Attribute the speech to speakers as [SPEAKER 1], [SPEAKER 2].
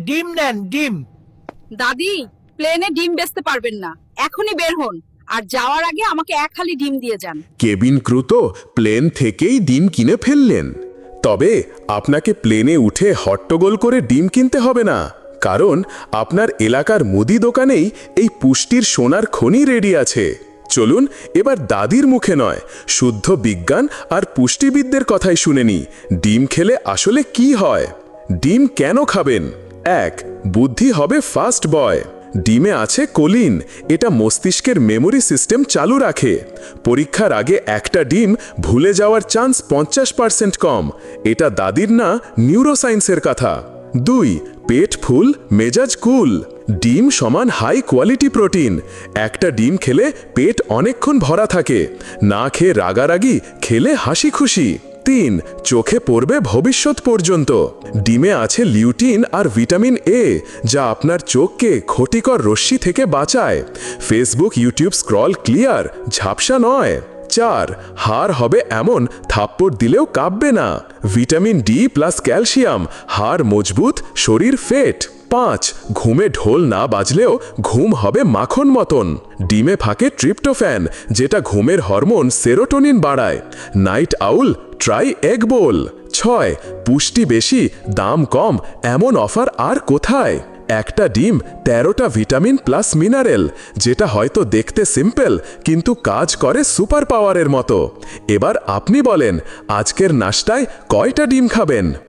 [SPEAKER 1] ডিম নেন ডিম।
[SPEAKER 2] দাদি প্লেনে ডিম বেচতে পারবেন না। এখনই বের হন। আর যাওয়ার আগে আমাকে এক হালি ডিম দিয়ে যান।
[SPEAKER 3] কেবিন ক্রু তো প্লেন থেকেই ডিম কিনে ফেললেন। তবে আপনাকে প্লেনে উঠে হট্টগোল করে ডিম কিনতে হবে না কারণ আপনার এলাকার মুদি দোকানেই এই পুষ্টির সোনার খনি রেডি আছে। চলুন এবার দাদির মুখে নয় শুদ্ধ বিজ্ঞান আর পুষ্টিবিদদের কথাই শুনেনি ডিম খেলে আসলে কি হয়? ডিম কেন খাবেন? এক, বুদ্ধি হবে ফাস্ট বয়। ডিমে আছে কোলিন। এটা মস্তিষ্কের মেমোরি সিস্টেম চালু রাখে। পরীক্ষার আগে একটা ডিম ভুলে যাওয়ার চান্স পঞ্চাশ পার্সেন্ট কম। এটা দাদির না নিউরোসায়েন্সের কথা। দুই, পেট ফুল, মেজাজ কুল। ডিম সমান হাই কোয়ালিটি প্রোটিন। একটা ডিম খেলে পেট অনেকক্ষণ ভরা থাকে। না খেয়ে রাগারাগি খেলে হাসি খুশি তিন, চোখে পড়বে ভবিষ্যৎ পর্যন্ত। ডিমে আছে লিউটিন আর ভিটামিন এ, যা আপনার চোখকে ক্ষতিকর রশ্মি থেকে বাঁচায়। ফেসবুক, ইউটিউব স্ক্রল ক্লিয়ার, ঝাপসা নয়। চার, হাড় হবে এমন, থাপ্পড় দিলেও কাঁপবে না। ভিটামিন ডি প্লাস ক্যালসিয়াম, হাড় মজবুত, শরীর ফেট। পাঁচ, ঘুমে ঢোল না বাজলেও ঘুম হবে মাখন মতন। ডিমে ফাঁকে ট্রিপ্টোফ্যান, যেটা ঘুমের হরমোন সেরোটোনিন বাড়ায়। Night owl try egg bowl. ছয়, পুষ্টি বেশি, দাম কম, এমন অফার আর কোথায়? একটা ডিম, তেরোটা ভিটামিন প্লাস মিনারেল, যেটা হয়তো দেখতে সিম্পল, কিন্তু কাজ করে সুপার পাওয়ারের মতো। এবার আপনি বলেন, আজকের নাস্তায় কয়টা ডিম খাবেন?